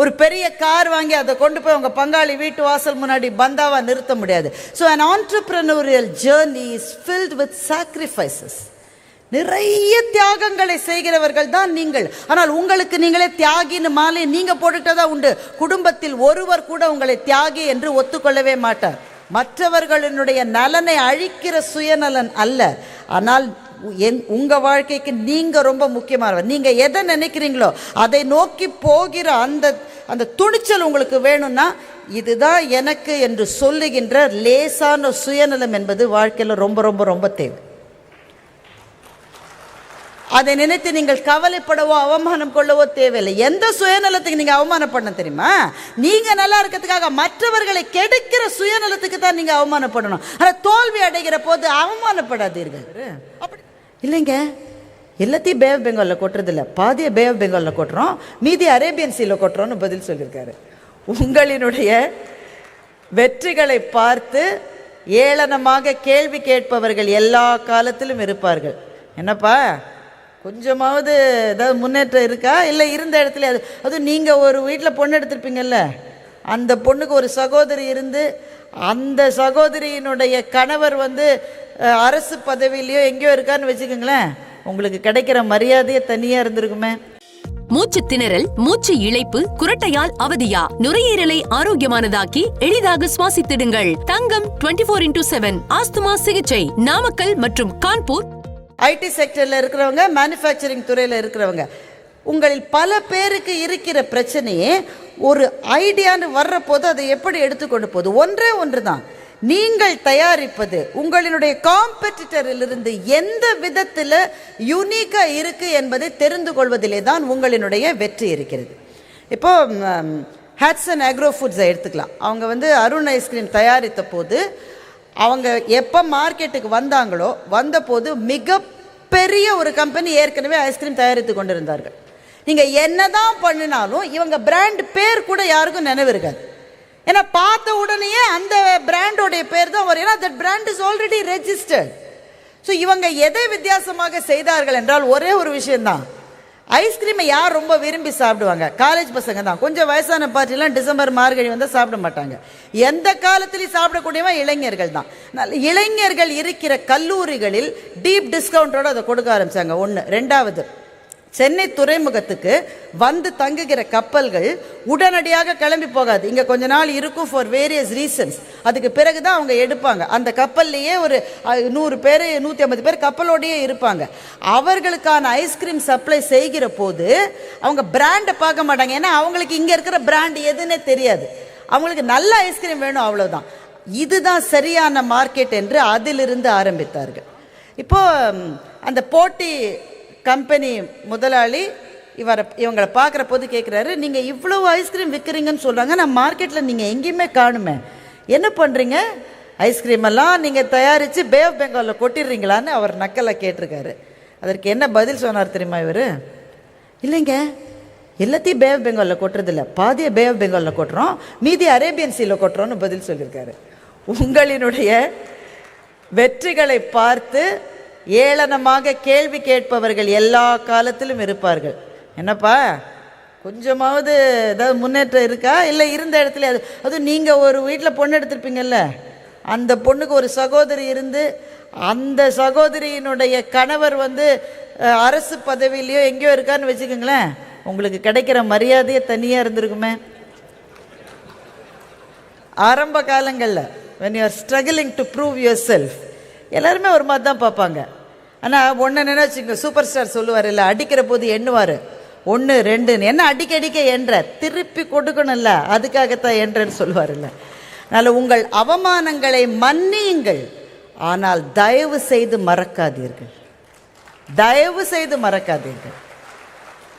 ஒரு பெரிய கார் வாங்கி அதை கொண்டு போய் உங்கள் பங்காளி வீட்டு வாசல் முன்னாடி பந்தாவாக நிறுத்த முடியாது. So an entrepreneurial journey is filled with sacrifices நிறைய தியாகங்களை செய்கிறவர்கள் தான் நீங்கள். ஆனால் உங்களுக்கு நீங்களே தியாகின்னு மாலை நீங்கள் போட்டுட்டதா உண்டு. குடும்பத்தில் ஒருவர் கூட உங்களை தியாகி என்று ஒத்துக்கொள்ளவே மாட்டார். மற்றவர்களினுடைய நலனை அழிக்கிற சுயநலன் அல்ல. ஆனால் என் உங்கள் வாழ்க்கைக்கு நீங்கள் ரொம்ப முக்கியமானவர். நீங்கள் எதை நினைக்கிறீங்களோ அதை நோக்கி போகிற அந்த அந்த துணிச்சல் உங்களுக்கு வேணும்னா இதுதான் எனக்கு என்று சொல்லுகின்ற லேசான சுயநலம் என்பது வாழ்க்கையில் ரொம்ப ரொம்ப ரொம்ப தேவை. அதை நினைத்து நீங்கள் கவலைப்படவோ அவமானம் கொள்ளவோ தேவையில்லை. எந்த சுயநலத்துக்கு நீங்கள் அவமானம் பண்ண தெரியுமா? நீங்கள் நல்லா இருக்கிறதுக்காக மற்றவர்களை கெடுக்கிற சுயநலத்துக்கு தான் நீங்கள் அவமானப்படணும். ஆனால் தோல்வி அடைகிற போது அவமானப்படாதீர்கள். அப்படி இல்லைங்க. எல்லாத்தையும் பே ஆஃப் பெங்காலில் கொட்டுறதில்ல. பாதியை பே ஆஃப் பெங்காலில் கொட்டுறோம். மீதி அரேபியன் சீல கொட்டுறோம்னு பதில் சொல்லியிருக்காரு உங்களினுடைய வெற்றிகளை பார்த்து ஏளனமாக கேள்வி கேட்பவர்கள் எல்லா காலத்திலும் இருப்பார்கள். என்னப்பா? கொஞ்சமாவது ஏதாவது முன்னேற்றம் இருக்கா? இல்லை இருந்த இடத்துல அது அதுவும் நீங்கள் ஒரு வீட்டில் பொண்ணு எடுத்திருப்பீங்கல்ல? அந்த பொண்ணுக்கு ஒரு சகோதரி இருந்து அந்த சகோதரியினுடைய கணவர் வந்து அரசு பதவியிலையோ எங்கேயோ இருக்கான்னு வச்சுக்கோங்களேன். உங்களுக்கு கிடைக்கிற மரியாதையே தனியாக இருந்திருக்குமே. மூச்சு திணறல் மூச்சு இழைப்பு குரட்டையால் அவதியா? நுரையீரலை ஆரோக்கியமானதாக்கி எளிதாக சுவாசித்திடுங்கள். Thangam 24 four into seven asthma சிகிச்சை. நாமக்கல் மற்றும் கான்பூர். ஐடி செக்டரில் இருக்கிறவங்க மேனுஃபேக்சரிங் துறையில் இருக்கிறவங்க உங்களில் பல பேருக்கு இருக்கிற பிரச்சனையே ஒரு ஐடியான்னு வர்ற போது அதை எப்படி எடுத்துக்கொண்டு போகுது? ஒன்றே ஒன்று தான் நீங்கள் தயாரிப்பது உங்களினுடைய காம்பெட்டிட்டரிலிருந்து எந்த விதத்தில் யூனிக்காக இருக்குது என்பதை தெரிந்து கொள்வதிலே தான் உங்களினுடைய வெற்றி இருக்கிறது. இப்போது ஹேட்சன் அக்ரோ ஃபுட்ஸை எடுத்துக்கலாம். அவங்க வந்து அருண் ஐஸ்கிரீம் தயாரித்த போது அவங்க எப்போ மார்க்கெட்டுக்கு வந்தாங்களோ வந்தபோது மிகப்பெரிய ஒரு கம்பெனி ஏற்கனவே ஐஸ்கிரீம் தயாரித்து கொண்டிருந்தார்கள். நீங்கள் என்ன தான் பண்ணினாலும் இவங்க பிராண்ட் பேர் கூட யாருக்கும் நினைவு இருக்காது. ஏன்னா பார்த்த உடனேயே அந்த பிராண்டோடைய பேர் தான் வரும். ஏன்னா that brand is already registered so இவங்க எதை வித்தியாசமாக செய்தார்கள் என்றால் ஒரே ஒரு விஷயம்தான். ஐஸ்கிரீமை யார் ரொம்ப விரும்பி சாப்பிடுவாங்க? காலேஜ் பசங்க தான். கொஞ்சம் வயசான பார்ட்டிலாம் டிசம்பர் மார்கழி வந்தால் சாப்பிட மாட்டாங்க. எந்த காலத்துலையும் சாப்பிடக்கூடியவன் இளைஞர்கள் தான். நல்ல இளைஞர்கள் இருக்கிற கல்லூரிகளில் டீப் டிஸ்கவுண்ட்டோடு அதை கொடுக்க ஆரம்பிச்சாங்க. ஒன்று ரெண்டாவது சென்னை துறைமுகத்துக்கு வந்து தங்குகிற கப்பல்கள் உடனடியாக கிளம்பி போகாது. இங்கே கொஞ்ச நாள் இருக்கும் ஃபார் வேரியஸ் ரீசன்ஸ் அதுக்கு பிறகு தான் அவங்க எடுப்பாங்க. அந்த கப்பல்லையே ஒரு நூறு பேர் நூற்றி ஐம்பது பேர் கப்பலோடையே இருப்பாங்க. அவர்களுக்கான ஐஸ்கிரீம் சப்ளை செய்கிற போது அவங்க பிராண்டை பார்க்க மாட்டாங்க. ஏன்னா அவங்களுக்கு இங்கே இருக்கிற பிராண்ட் எதுன்னே தெரியாது. அவங்களுக்கு நல்ல ஐஸ்கிரீம் வேணும் அவ்வளோதான் இதுதான் சரியான மார்க்கெட் என்று அதிலிருந்து ஆரம்பித்தார்கள். இப்போ அந்த போட்டி கம்பெனி முதலாளி இவரை இவங்களை பார்க்குற போது கேட்குறாரு நீங்கள் இவ்வளோ ஐஸ்கிரீம் விற்கிறீங்கன்னு சொல்கிறாங்க நான் மார்க்கெட்டில் நீங்கள் எங்கேயுமே காணுமே. என்ன பண்ணுறீங்க ஐஸ்கிரீம் எல்லாம் நீங்கள் தயாரித்து பே ஆஃப் பெங்காலில் கொட்டிடுறீங்களான்னு அவர் நக்கலை கேட்டிருக்காரு. அதற்கு என்ன பதில் சொன்னார் தெரியுமா இவர்? இல்லைங்க. எல்லாத்தையும் பே ஆஃப் பெங்காலில் கொட்டுறதில்ல. பாதியை பே ஆஃப் பெங்காலில் கொட்டுறோம். மீதி அரேபியன் சீல கொட்டுறோம்னு பதில் சொல்லியிருக்காரு. உங்களினுடைய வெற்றிகளை பார்த்து ஏளனமாக கேள்வி கேட்பவர்கள் எல்லா காலத்திலும் இருப்பார்கள். என்னப்பா? கொஞ்சமாவது ஏதாவது முன்னேற்றம் இருக்கா? இல்லை இருந்த இடத்துல அது அதுவும் நீங்கள் ஒரு வீட்டில் பொண்ணு எடுத்திருப்பீங்கல்ல? அந்த பொண்ணுக்கு ஒரு சகோதரி இருந்து அந்த சகோதரியினுடைய கணவர் வந்து அரசு பதவியிலையோ எங்கேயோ இருக்கான்னு வச்சுக்கோங்களேன். உங்களுக்கு கிடைக்கிற மரியாதையே தனியாக இருந்திருக்குமே. ஆரம்ப காலங்களில் when you are struggling to prove yourself எல்லாருமே ஒரு மாதிரி தான் பார்ப்பாங்க. ஆனால் ஒன்று நினைச்சுங்க சூப்பர் ஸ்டார் சொல்லுவார் இல்லை அடிக்கிற போது எண்ணுவார். ஒன்று ரெண்டுன்னு என்ன அடிக்க அடிக்க என்ற திருப்பி கொடுக்கணும்ல அதுக்காகத்தான் என்றன்னு சொல்லுவார்ல அதனால் உங்கள் அவமானங்களை மன்னியுங்கள். ஆனால் தயவு செய்து மறக்காதீர்கள். தயவு செய்து மறக்காதீர்கள்.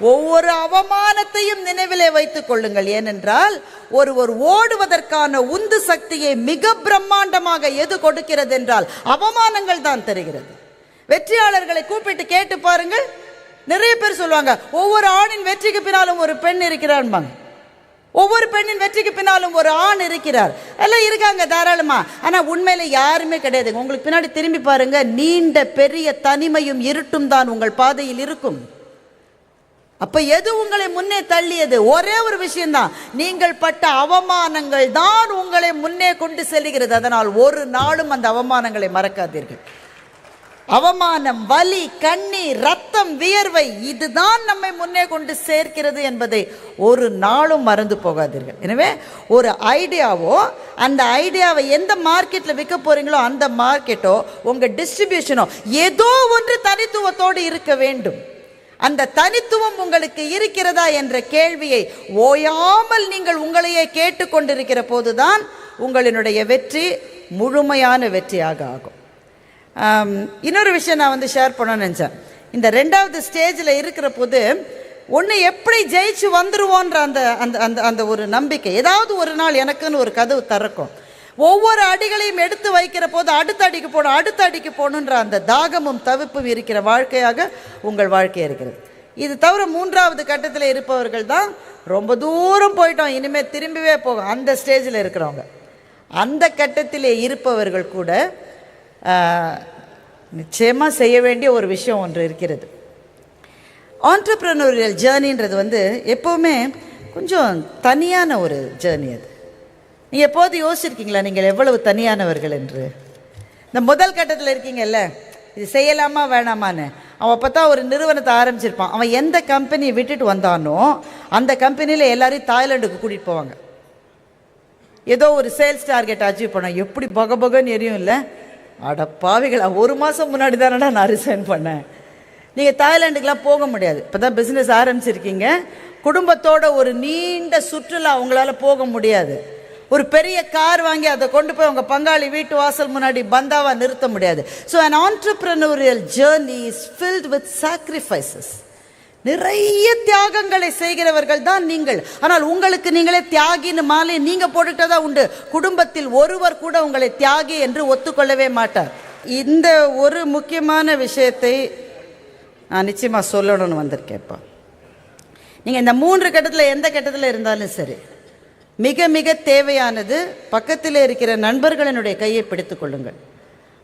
ஒவ்வொரு அவமானத்தையும் நினைவிலே வைத்துக் கொள்ளுங்கள். ஏனென்றால் ஒருவர் ஓடுவதற்கான உந்து சக்தியை மிக பிரம்மாண்டமாக எது கொடுக்கிறது என்றால் அவமானங்கள் தான் தெரிகிறது. வெற்றியாளர்களை கூப்பிட்டு கேட்டு பாருங்கள். நிறைய பேர் சொல்லுவாங்க ஒவ்வொரு ஆணின் வெற்றிக்கு பின்னாலும் ஒரு பெண் இருக்கிறான்பாங்க ஒவ்வொரு பெண்ணின் வெற்றிக்கு பின்னாலும் ஒரு ஆண் இருக்கிறார். எல்லாம் இருக்காங்க தாராளமா. ஆனால் உண்மையில யாருமே கிடையாதுங்க. உங்களுக்கு பின்னாடி திரும்பி பாருங்க நீண்ட பெரிய தனிமையும் இருட்டும் தான் உங்கள் பாதையில் இருக்கும். அப்ப எது உங்களை முன்னே தள்ளியது? ஒரே ஒரு விஷயம்தான். நீங்கள் பட்ட அவமானங்கள் தான் உங்களை முன்னே கொண்டு செல்கிறது அதனால் ஒரு நாளும் அந்த அவமானங்களை மறக்காதீர்கள். அவமானம் வலி கண்ணீர் ரத்தம் வியர்வை இதுதான் நம்மை முன்னே கொண்டு சேர்க்கிறது என்பதை ஒரு நாளும் மறந்து போகாதீர்கள். எனவே ஒரு ஐடியாவோ அந்த ஐடியாவை எந்த மார்க்கெட்டில் விற்க போறீங்களோ அந்த மார்க்கெட்டோ உங்கள் டிஸ்ட்ரிபியூஷனோ ஏதோ ஒன்று தனித்துவத்தோடு இருக்க வேண்டும். அந்த தனித்துவம் உங்களுக்கு இருக்கிறதா என்ற கேள்வியை ஓயாமல் நீங்கள் உங்களையே கேட்டுக்கொண்டிருக்கிற போதுதான் உங்களினுடைய வெற்றி முழுமையான வெற்றியாக ஆகும். இன்னொரு விஷயம் நான் வந்து ஷேர் பண்ணணும்னு நினச்சேன். இந்த ரெண்டாவது ஸ்டேஜில் இருக்கிற போது ஒன்று எப்படி ஜெயிச்சு வந்துடுவோன்ற அந்த அந்த அந்த அந்த ஒரு நம்பிக்கை. ஏதாவது ஒரு நாள் எனக்குன்னு ஒரு கதவு திறக்கும். ஒவ்வொரு அடிகளையும் எடுத்து வைக்கிற போது அடுத்த அடிக்கு போகணும் அடுத்த அடிக்கு போகணுன்ற அந்த தாகமும் தவிப்பும் இருக்கிற வாழ்க்கையாக உங்கள் வாழ்க்கை இருக்கிறது. இது தவிர மூன்றாவது கட்டத்தில் இருப்பவர்கள் தான் ரொம்ப தூரம் போயிட்டோம் இனிமேல் திரும்பவே போகும் அந்த ஸ்டேஜில் இருக்கிறவங்க. அந்த கட்டத்திலே இருப்பவர்கள் கூட நிச்சயமாக செய்ய வேண்டிய ஒரு விஷயம் ஒன்று இருக்கிறது. ஆண்டர்ப்ரனோரியல் ஜேர்னின்றது வந்து எப்போவுமே கொஞ்சம் தனியான ஒரு ஜேர்னி அது. நீங்கள் எப்போது யோசிச்சிருக்கீங்களா நீங்கள் எவ்வளவு தனியானவர்கள் என்று? இந்த முதல் கட்டத்தில் இருக்கீங்கல்ல இது செய்யலாமா வேணாமான்னு. அவன் பார்த்தா ஒரு நிறுவனத்தை ஆரம்பிச்சிருப்பான். அவன் எந்த கம்பெனியை விட்டுட்டு வந்தானோ அந்த கம்பெனியில் எல்லாரையும் தாய்லாண்டுக்கு கூட்டிகிட்டு போவாங்க. ஏதோ ஒரு சேல்ஸ் டார்கெட் அச்சீவ் பண்ண எப்படி பக பகன்னு எரியும் இல்லை? அட பாவிகளா ஒரு மாதம் முன்னாடி தானடா நான் ரிசைன் பண்ணேன். நீங்கள் தாய்லாண்டுக்கெலாம் போக முடியாது. இப்போ தான் பிஸ்னஸ் ஆரம்பிச்சிருக்கீங்க. குடும்பத்தோட ஒரு நீண்ட சுற்றுலா உங்களால் போக முடியாது. ஒரு பெரிய கார் வாங்கி அதை கொண்டு போய் உங்கள் பங்காளி வீட்டு வாசல் முன்னாடி பந்தாவாக நிறுத்த முடியாது. So an entrepreneurial journey is filled with sacrifices நிறைய தியாகங்களை செய்கிறவர்கள் தான் நீங்கள். ஆனால் உங்களுக்கு நீங்களே தியாகின்னு மாலை நீங்கள் போட்டுட்டதா உண்டு. குடும்பத்தில் ஒருவர் கூட உங்களை தியாகி என்று ஒத்துக்கொள்ளவே மாட்டார். இந்த ஒரு முக்கியமான விஷயத்தை நான் நிச்சயமாக சொல்லணும்னு வந்திருக்கேன் இப்போ நீங்கள் இந்த மூன்று கட்டத்தில் எந்த கட்டத்தில் இருந்தாலும் சரி. மிக மிக தேவையானது பக்கத்தில் இருக்கிற நண்பர்களினுடைய கையை பிடித்து கொள்ளுங்கள்.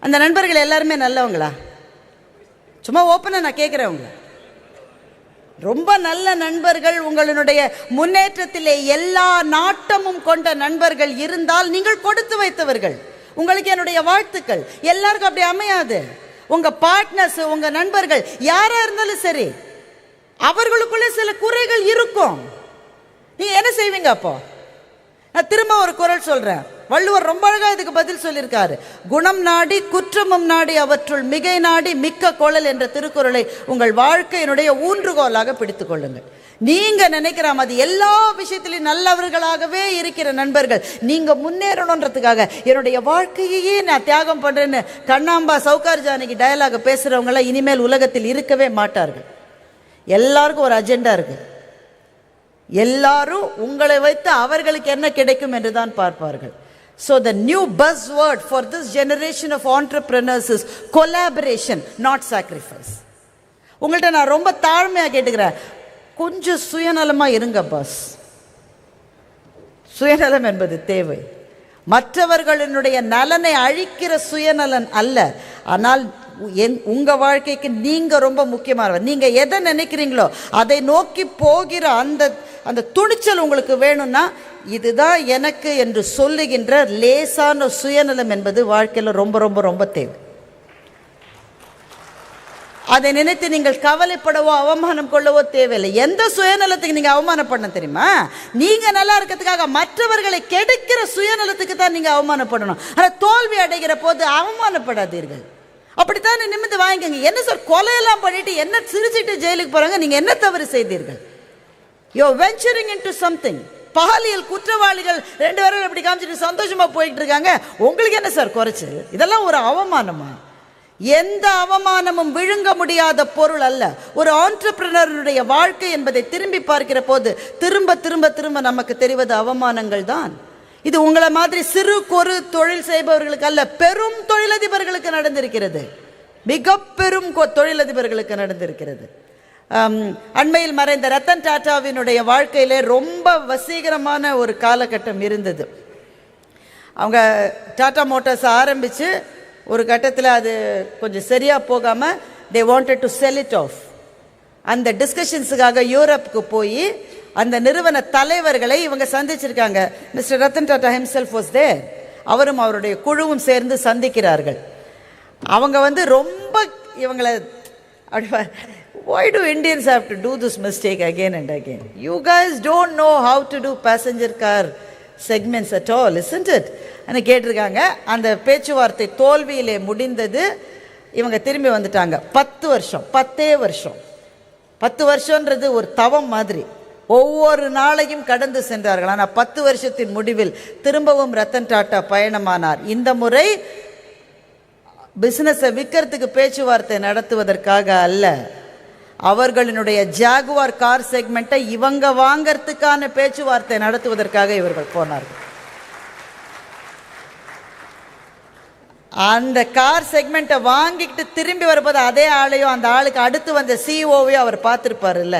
அந்த நண்பர்கள் எல்லாருமே நல்லவங்களா? சும்மா ஓப்பனாக நான் கேட்குறேன் உங்களை ரொம்ப நல்ல நண்பர்கள் உங்களுடைய முன்னேற்றத்திலே எல்லா நாட்டமும் கொண்ட நண்பர்கள் இருந்தால் நீங்கள் கொடுத்து வைத்தவர்கள். உங்களுக்கு என்னுடைய வாழ்த்துக்கள். எல்லாருக்கும் அப்படி அமையாது. உங்க பார்ட்னர்ஸ் உங்க நண்பர்கள் யாரா இருந்தாலும் சரி அவர்களுக்குள்ள சில குறைகள் இருக்கும். நீங்கள் என்ன செய்வீங்க அப்போ? திரும்ப ஒரு குரல் சொல்றேன். வள்ளுவர் ரொம்ப அழகா இதுக்கு பதில் சொல்லியிருக்காரு. குணம் நாடி குற்றமும் நாடி அவற்றுள் மிகை நாடி மிக்க குழல் என்ற திருக்குறளை உங்கள் வாழ்க்கையினுடைய ஊன்றுகோலாக பிடித்து கொள்ளுங்கள். நீங்க நினைக்கிற மாதிரி எல்லா விஷயத்திலையும் நல்லவர்களாகவே இருக்கிற நண்பர்கள் நீங்க முன்னேறணுன்றதுக்காக என்னுடைய வாழ்க்கையையே நான் தியாகம் பண்றேன்னு கண்ணாம்பா சவுகார் ஜானகி டயலாக பேசுறவங்க எல்லாம் இனிமேல் உலகத்தில் இருக்கவே மாட்டார்கள். எல்லாருக்கும் ஒரு அஜெண்டா இருக்கு. எல்லாரும் உங்களை வைத்து அவர்களுக்கு என்ன கிடைக்கும் என்று தான் பார்ப்பார்கள். So the new buzz word for this generation of entrepreneurs is collaboration not sacrifice உங்கள்கிட்ட நான் ரொம்ப தாழ்மையாக கேட்டுக்கிறேன். கொஞ்சம் சுயநலமாக இருங்க பாஸ் சுயநலம் என்பது தேவை. மற்றவர்களினுடைய நலனை அழிக்கிற சுயநலன் அல்ல. ஆனால் என் உங்கள் வாழ்க்கைக்கு நீங்கள் ரொம்ப முக்கியமானவர். நீங்கள் எதை நினைக்கிறீங்களோ அதை நோக்கி போகிற அந்த அந்த துணிச்சல் உங்களுக்கு வேணும்னா இதுதான் எனக்கு என்று சொல்லுகின்ற லேசான சுயநலம் என்பது வாழ்க்கையில் ரொம்ப ரொம்ப ரொம்ப தேவை. அதை நினைத்து நீங்கள் கவலைப்படவோ அவமானம் கொள்ளவோ தேவையில்லை. எந்த சுயநலத்துக்கு நீங்கள் அவமானம் பண்ண தெரியுமா? நீங்கள் நல்லா இருக்கிறதுக்காக மற்றவர்களை கெடுக்கிற சுயநலத்துக்கு தான் நீங்கள் அவமானப்படணும் ஆனால் தோல்வி அடைகிற போது அவமானப்படாதீர்கள். அப்படித்தான் நிமிந்து வாங்கிக்கோங்க. என்ன சார் கொலையெல்லாம் பண்ணிட்டு என்ன சிரிச்சிட்டு ஜெயிலுக்கு போகிறாங்க நீங்கள் என்ன தவறு செய்தீர்கள்? யோ வெஞ்சரிங் இன்டு சம்திங் பகலியல் குற்றவாளிகள் ரெண்டு பேரும் இப்படி காமிச்சிட்டு சந்தோஷமாக போயிட்டு இருக்காங்க. உங்களுக்கு என்ன சார் குறைச்சல்? இதெல்லாம் ஒரு அவமானமா? எந்த அவமானமும் விழுங்க முடியாத பொருள் அல்ல. ஒரு ஆண்டர்பிரினருடைய வாழ்க்கை என்பதை திரும்பி பார்க்கிற போது திரும்ப திரும்ப திரும்ப நமக்கு தெரிவது அவமானங்கள் தான். இது உங்களை மாதிரி சிறு குறு தொழில் செய்பவர்களுக்கு அல்ல பெரும் தொழிலதிபர்களுக்கு நடந்திருக்கிறது. மிக பெரும் கொ- தொழிலதிபர்களுக்கு நடந்திருக்கிறது. அண்மையில் மறைந்த ரத்தன் டாட்டாவினுடைய வாழ்க்கையிலே ரொம்ப வசீகரமான ஒரு காலகட்டம் இருந்தது. அவங்க டாட்டா மோட்டார்ஸ் ஆரம்பித்து ஒரு கட்டத்தில் அது கொஞ்சம் சரியாக போகாமல் they wanted to sell it off அந்த டிஸ்கஷன்ஸுக்காக யூரோப்புக்கு போய் அந்த நிறுவன தலைவர்களை இவங்க சந்திச்சிருக்காங்க. Mister Ratan Tata himself was there அவரும் அவருடைய குழுவும் சேர்ந்து சந்திக்கிறார்கள். அவங்க வந்து ரொம்ப இவங்களை why do Indians have to do this mistake again and again? You guys don't know how to do passenger car segments at all, isn't it? అని கேட்டிருக்காங்க அந்த பேச்சுவார்த்தை தோல்வியிலே முடிந்தது இவங்க திரும்பி வந்துட்டாங்க. பத்து வருஷம் பத்தே வருஷம். பத்து வருஷன்றது ஒரு தவம் மாதிரி. ஒவ்வொரு நாளையும் கடந்து சென்றார்கள். ஆனால் பத்து வருஷத்தின் முடிவில் திரும்பவும் ரத்தன் டாட்டா பயணமானார். இந்த முறை பிஸ்னஸை விற்கிறதுக்கு பேச்சுவார்த்தை நடத்துவதற்காக அல்ல. அவர்களினுடைய ஜாகுவார் கார் செக்மெண்ட்டை இவங்க வாங்கறதுக்கான பேச்சுவார்த்தை நடத்துவதற்காக இவர்கள் போனார்கள். அந்த கார் செக்மெண்ட்டை வாங்கிக்கிட்டு திரும்பி வரும்போது அதே ஆளையும் அந்த ஆளுக்கு அடுத்து வந்த சிஓவையும் அவர் பார்த்துருப்பாருல்ல.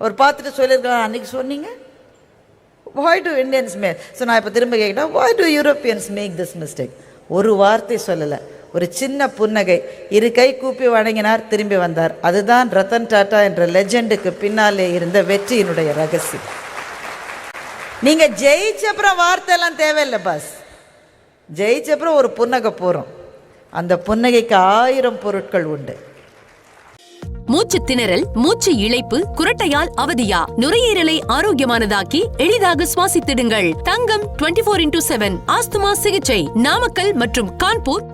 அவர் பார்த்துட்டு சொல்லியிருக்கலாம் அன்னைக்கு சொன்னீங்க why do Indians may so நான் இப்போ திரும்ப கேட்டேன் why do Europeans make this mistake ஒரு வார்த்தை சொல்லலை. ஒரு சின்ன புன்னகை. இரு கை கூப்பி வணங்கினார் திரும்பி வந்தார். அதுதான் ரத்தன் டாட்டா என்ற லெஜெண்டுக்கு பின்னாலே இருந்த வெற்றியினுடைய ரகசியம். நீங்கள் ஜெயிச்ச அப்புறம் வார்த்தையெல்லாம் தேவையில்லை பாஸ். ஜெயிச்ச அப்புறம் ஒரு புன்னகை போகிறோம் அந்த புன்னகைக்கு ஆயிரம் பொருட்கள் உண்டு. மூச்சு திணறல் மூச்சு இழைப்பு குரட்டையால் அவதியா? நுரையீரலை ஆரோக்கியமானதாக்கி எளிதாக சுவாசித்திடுங்கள். தங்கம் 24 இன்டூ செவன் ஆஸ்துமா சிகிச்சை. நாமக்கல் மற்றும் கான்பூர்